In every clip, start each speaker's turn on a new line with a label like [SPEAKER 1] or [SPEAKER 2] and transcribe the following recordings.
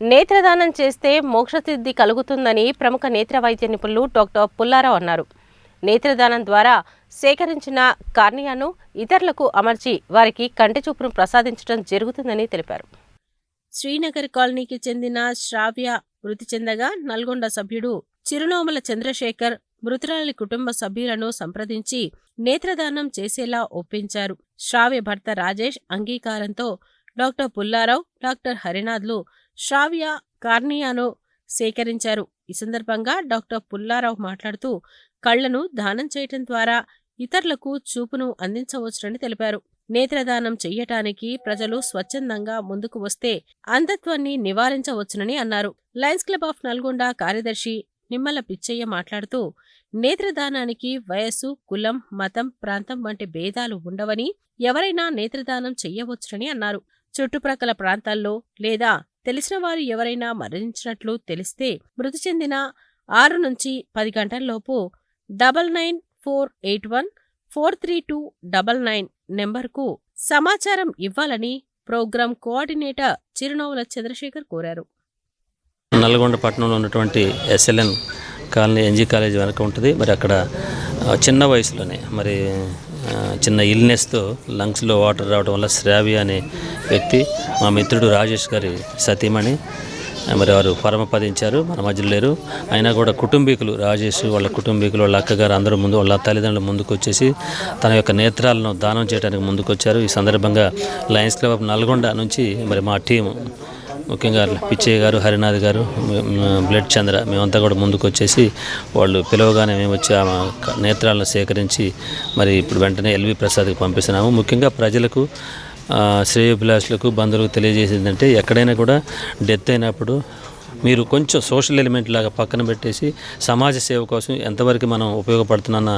[SPEAKER 1] నేత్రదానం చేస్తే మోక్షసిద్ధి కలుగుతుందని ప్రముఖ నేత్ర వైద్య నిపుణులు డాక్టర్ పుల్లారావు అన్నారు. నేత్రదానం ద్వారా సేకరించిన కార్నియాను ఇతరులకు అమర్చి వారికి కంటి చూపును ప్రసాదించడం జరుగుతుందని తెలిపారు. శ్రీనగర్ కాలనీకి చెందిన శ్రావ్య మృతి చెందగా నల్గొండ సభ్యుడు చిరునోమల చంద్రశేఖర్ మృతురాలి కుటుంబ సభ్యులను సంప్రదించి నేత్రదానం చేసేలా ఒప్పించారు. శ్రావ్య భర్త రాజేష్ అంగీకారంతో డాక్టర్ పుల్లారావు డాక్టర్ హరినాథ్లు షావియా కార్నియాను సేకరించారు. ఈ సందర్భంగా డాక్టర్ పుల్లారావు మాట్లాడుతూ కళ్ళను దానం చేయటం ద్వారా ఇతరులకు చూపును అందించవచ్చునని తెలిపారు. నేత్రదానం చెయ్యటానికి ప్రజలు స్వచ్ఛందంగా ముందుకు వస్తే అంధత్వాన్ని నివారించవచ్చునని అన్నారు. లయన్స్ క్లబ్ ఆఫ్ నల్గొండ కార్యదర్శి నిమ్మల పిచ్చయ్య మాట్లాడుతూ నేత్రదానానికి వయస్సు కులం మతం ప్రాంతం వంటి భేదాలు ఉండవని ఎవరైనా నేత్రదానం చెయ్యవచ్చునని అన్నారు. చుట్టుప్రక్కల ప్రాంతాల్లో లేదా తెలిసిన వారు ఎవరైనా మరణించినట్లు తెలిస్తే మృతి చెందిన ఆరు నుంచి పది గంటల్లోపు double nine four eight one four three two double nine నెంబర్కు సమాచారం ఇవ్వాలని ప్రోగ్రాం కోఆర్డినేటర్ చిరునవ్వుల చంద్రశేఖర్ కోరారు.
[SPEAKER 2] నల్గొండ పట్టణంలో ఉన్నటువంటి ఎస్ఎల్ఎన్ కాలనీ ఎన్జీ కాలేజ్ వెనక ఉంటుంది. మరి అక్కడ చిన్న వయసులోనే మరి చిన్న ఇల్నెస్తో లంగ్స్లో వాటర్ రావడం వల్ల శ్రావ్య అనే వ్యక్తి మా మిత్రుడు రాజేష్ గారి సతీమణి. మరి వారు పరమపదించారు మన మధ్యలో లేరు. అయినా కూడా కుటుంబీకులు రాజేష్ వాళ్ళ కుటుంబీకులు వాళ్ళ అక్కగారు అందరూ ముందు వాళ్ళ తల్లిదండ్రులు ముందుకు వచ్చేసి తన యొక్క నేత్రాలను దానం చేయడానికి ముందుకొచ్చారు. ఈ సందర్భంగా లయన్స్ క్లబ్ ఆఫ్ నల్గొండ నుంచి మరి మా టీము ముఖ్యంగా పిచ్చయ్య గారు హరినాథ్ గారు బ్లడ్ చంద్ర మేమంతా కూడా ముందుకు వచ్చేసి వాళ్ళు పిలవగానే మేము వచ్చి ఆ నేత్రాలను సేకరించి మరి ఇప్పుడు వెంటనే ఎల్వి ప్రసాద్కి పంపిస్తున్నాము. ముఖ్యంగా ప్రజలకు ఆ, శ్రేయోభిలాషులకు బంధువులకు తెలియజేసేదంటే ఎక్కడైనా కూడా డెత్ అయినప్పుడు మీరు కొంచెం సోషల్ ఎలిమెంట్ లాగా పక్కన పెట్టేసి సమాజ సేవ కోసం ఎంతవరకు మనం ఉపయోగపడుతున్న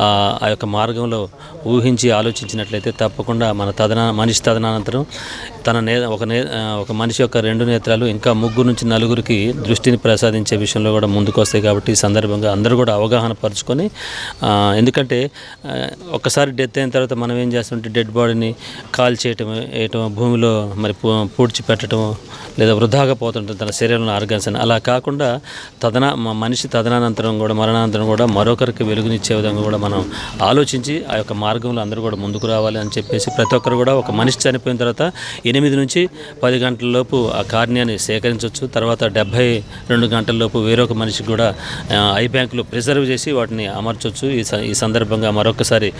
[SPEAKER 2] ఆ యొక్క మార్గంలో ఊహించి ఆలోచించినట్లయితే తప్పకుండా మన తదన మనిషి తదనానంతరం తన నే ఒక నే ఒక మనిషి యొక్క రెండు నేత్రాలు ఇంకా ముగ్గురు నుంచి నలుగురికి దృష్టిని ప్రసాదించే విషయంలో కూడా ముందుకు వస్తాయి కాబట్టి ఈ సందర్భంగా అందరూ కూడా అవగాహన పరుచుకొని ఎందుకంటే ఒక్కసారి డెత్ అయిన తర్వాత మనం ఏం చేస్తుంటే డెడ్ బాడీని కాల్ చేయటం వేయటం భూమిలో మరి పూ- పూడ్చి పెట్టడం లేదా వృధాగా పోతుంటుంది తన శరీరంలో ఆర్గాన్స్ అని. అలా కాకుండా తదన మ- మనిషి తదనానంతరం కూడా మరణానంతరం కూడా మరొకరికి వెలుగునిచ్చే విధంగా కూడా మనం ఆలోచించి ఆ యొక్క మార్గంలో అందరూ కూడా ముందుకు రావాలి అని చెప్పేసి ప్రతి ఒక్కరు కూడా ఒక మనిషి చనిపోయిన తర్వాత ఎనిమిది నుంచి పది గంటల లోపు ఆ కార్యాన్ని సేకరించవచ్చు. తర్వాత డెబ్భై రెండు గంటల లోపు వేరొక మనిషికి కూడా ఐ బ్యాంకులు ప్రిజర్వ్ చేసి వాటిని అమర్చవచ్చు ఈ స- ఈ సందర్భంగా మరొకసారి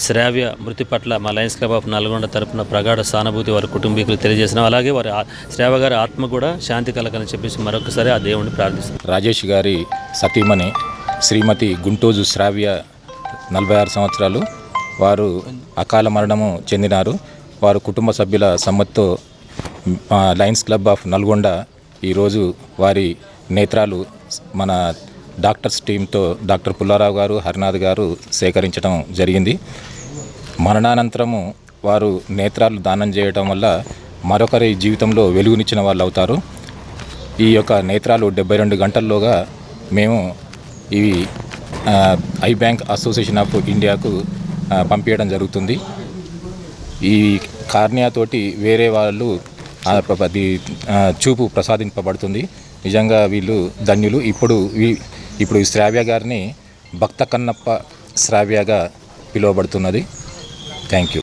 [SPEAKER 2] శ్రావ్య మృతి పట్ల మా లయన్స్ క్లబ్ ఆఫ్ నల్గొండ తరపున ప్రగాఢ సానుభూతి వారి కుటుంబీకులు తెలియజేసినాం అలాగే వారి శ్రావ్య గారి ఆత్మ కూడా శాంతి కలకని చెప్పేసి మరొకసారి ఆ దేవుడిని ప్రార్థిస్తాం.
[SPEAKER 3] రాజేష్ గారి సతీమణి శ్రీమతి గుంటోజు శ్రావ్య నలభై ఆరు సంవత్సరాలు వారు అకాల మరణము చెందినారు. వారు కుటుంబ సభ్యుల సమ్మతితో లయన్స్ క్లబ్ ఆఫ్ నల్గొండ ఈరోజు వారి నేత్రాలు మన డాక్టర్స్ టీంతో డాక్టర్ పుల్లారావు గారు హరినాథ్ గారు సేకరించడం జరిగింది. మరణానంతరము వారు నేత్రాలు దానం చేయడం వల్ల మరొకరి జీవితంలో వెలుగునిచ్చిన వాళ్ళు అవుతారు. ఈ యొక్క నేత్రాలు డెబ్బై రెండు గంటల్లోగా మేము ఇవి ఐ బ్యాంక్ అసోసియేషన్ ఆఫ్ ఇండియాకు పంపించడం జరుగుతుంది. ఈ కార్నియాతోటి వేరే వాళ్ళు అది చూపు ప్రసాదింపబడుతుంది. నిజంగా వీళ్ళు ధన్యులు. ఇప్పుడు ఇప్పుడు ఈ శ్రావ్య గారిని భక్త కన్నప్ప శ్రావ్యగా పిలువబడుతున్నది. Thank you